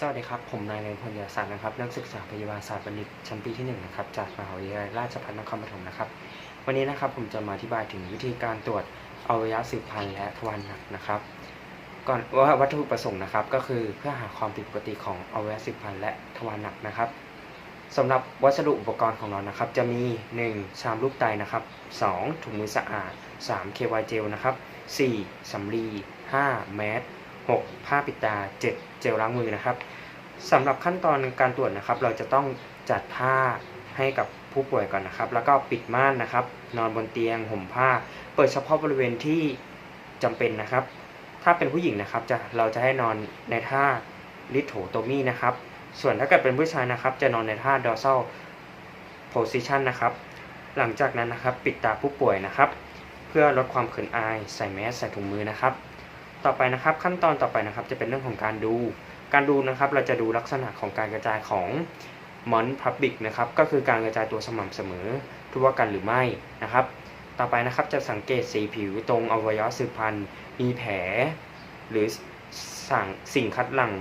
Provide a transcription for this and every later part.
สวัสดีครับ ผมนายเรนพลยาศาสตร์นะครับนักศึกษาพยาบาลศาสตร์บัณฑิตชั้นปีที่1นะครับจากมหาวิทยาลัยราชภัฏนครปฐมนะครับ วันนี้นะครับผมจะมาอธิบายถึงวิธีการตรวจอวัยวะสืบพันธุ์และทวารหนักนะครับ ก่อนว่าวัตถุประสงค์นะครับ ก็คือเพื่อหาความผิดปกติของอวัยวะสืบพันธุ์และทวารหนักนะครับสำหรับวัสดุอุปกรณ์ของเรานะครับ จะมี 1. ชามลูกไตนะครับ 2. ถุงมือสะอาด 3. เควาเจลนะครับ 4. สำลี 5. แมส 6. ผ้าปิดตา 7. เจลล้างมือนะครับสำหรับขั้นตอนการตรวจนะครับ เราจะต้องจัดผ้าให้กับผู้ป่วยก่อนนะครับ แล้วก็ปิดม่านนะครับ นอนบนเตียงห่มผ้า เปิดเฉพาะบริเวณที่จำเป็นนะครับ ถ้าเป็นผู้หญิงนะครับจะเราจะให้นอนในท่าลิโถโตมีนะครับ ส่วนถ้าเกิดเป็นผู้ชายนะครับ จะนอนในท่า dorsal position นะครับ หลังจากนั้นนะครับ ปิดตาผู้ป่วยนะครับ เพื่อลดความเขินอาย ใส่แมสใส่ถุงมือนะครับ ต่อไปนะครับ ขั้นตอนต่อไปนะครับจะเป็นเรื่องของการดู การดูนะครับเราจะดูลักษณะของการกระจายของมอนพับบิกนะครับก็คือการกระจายตัวสม่ำเสมอทั่วกันหรือไม่นะครับ ต่อไปนะครับจะสังเกตสีผิวตรงอวัยวะสืบพันธุ์มีแผล หรือสั่งสิ่งคัดหลั่ง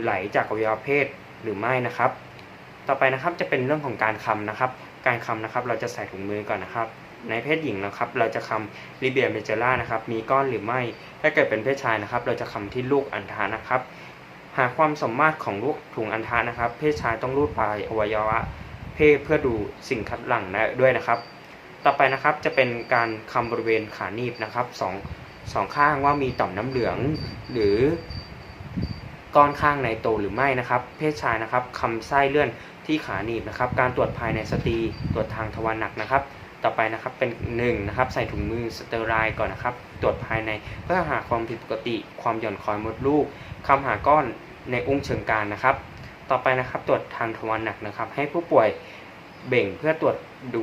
ไหลจากอวัยวะเพศหรือไม่นะครับ ต่อไปนะครับจะเป็นเรื่องของการคำนะครับ การคำนะครับเราจะใส่ถุงมือก่อนนะครับ ในเพศหญิงนะครับ เราจะคำลิเบียเมเจล่านะครับ มีก้อนหรือไม่ ถ้าเกิดเป็นเพศชายนะครับ เราจะคำที่ลูกอัณฑะนะครับ หาความสมมาตรของลูกถุงอัณฑะนะครับ เพศชายต้องรูดปลายอวัยวะ เพศเพื่อดูสิ่งคัดหลั่งนะด้วยนะครับ ต่อไปนะครับจะเป็นการคำบริเวณขาหนีบนะครับสองสองข้างว่ามีต่อมน้ำเหลือง หรือก้อนข้างในโตหรือไม่นะครับ เพศชายนะครับคำไส้เลื่อนที่ขาหนีบนะครับ การตรวจภายในสตรีตรวจทางทวารหนักนะครับ ต่อไปนะครับเป็น1นะครับใส่ถุงมือสเตอร์ไรล์ก่อนนะครับ ตรวจภายในเพื่อหาความผิดปกติความหย่อนคล้อยมดลูกคำหาก้อนในอุ้งเชิงกรานนะครับ ต่อไปนะครับตรวจทางทวารหนักนะครับ ให้ผู้ป่วยเบ่งเพื่อตรวจดู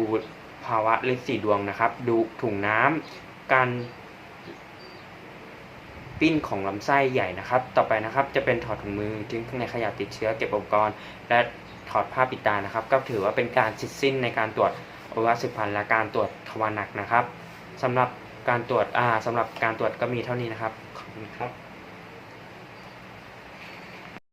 ภาวะฤทธิ์สีดวงนะครับ ดูถุงน้ำการปิ้นของลำไส้ใหญ่นะครับ ต่อไปนะครับจะเป็นถอดถุงมือทิ้งในขยะติดเชื้อเก็บอุปกรณ์ และถอดผ้าปิดตานะครับ ก็ถือว่าเป็นการสร็จสิ้นในการตรวจ อวัยวะสืบพันธุ์และการตรวจทวารหนักนะครับสำหรับการตรวจอ่าสำหรับการตรวจก็มีเท่านี้นะครับขอบคุณครับ